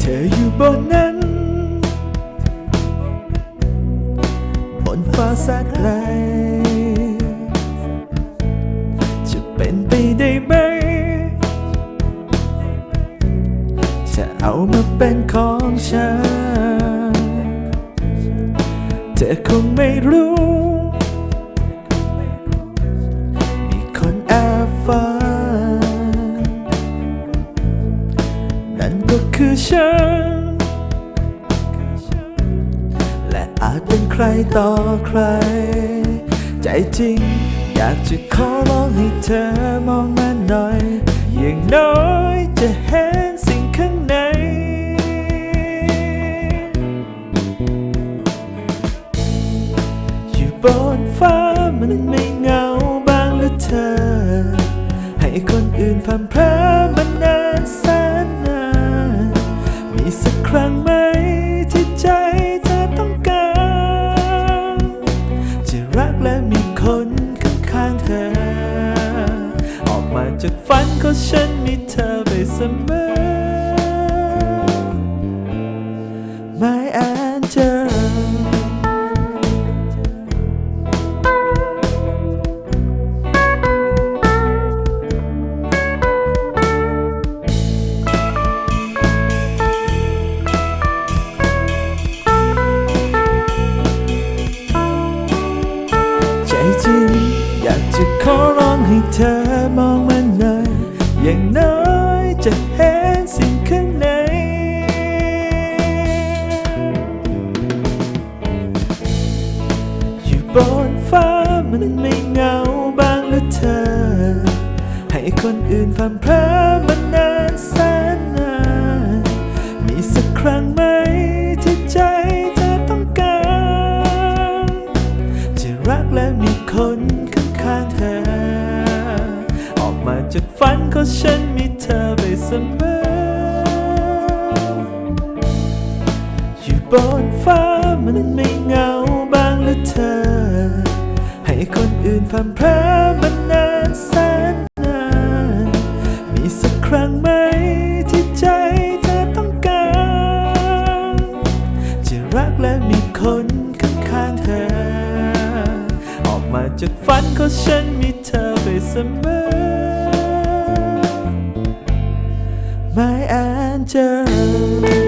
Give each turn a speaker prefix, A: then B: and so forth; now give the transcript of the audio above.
A: เธออยู่บนนั้นบนฟ้าแสนไกล เป็นของฉัน เธอคงไม่รู้ มีคนแอบฟังนั่นก็คือฉัน และอาจเป็นใครต่อใคร ใจจริง อยากจะขอร้องให้เธอมองมาหน่อย อย่างน้อยจะเห็นันไม่เหงาบ้างหรือเธอ ให้คนอื่นผ่านเพลมันนานแสนนาน มีสักครั้งไหมที่ใจเธอต้องการ จะรักและมีคนข้างๆเธอ ออกมาจากฝันของฉันมีเธอไปเสมอ ขอร้องให้เธอมองมันหน่อย อย่างน้อยจะเห็นสิ่งข้างในอยู่บนฟ้ามันไม่เหงาบ้างหรือเธอ ให้คนอื่นฟังเพลมันนา จากฝันของฉันมีเธอไปเสมอ อยู่บนฟ้ามันไม่เหงาบ้างหรือเธอ ให้คนอื่นผ่านเพลมันนานแสนนาน มีสักครั้งไหมที่ใจเธอต้องการ จะรักและมีคนข้างๆเธอ ออกมาจากฝันของฉันมีเธอไปเสมอ my angel.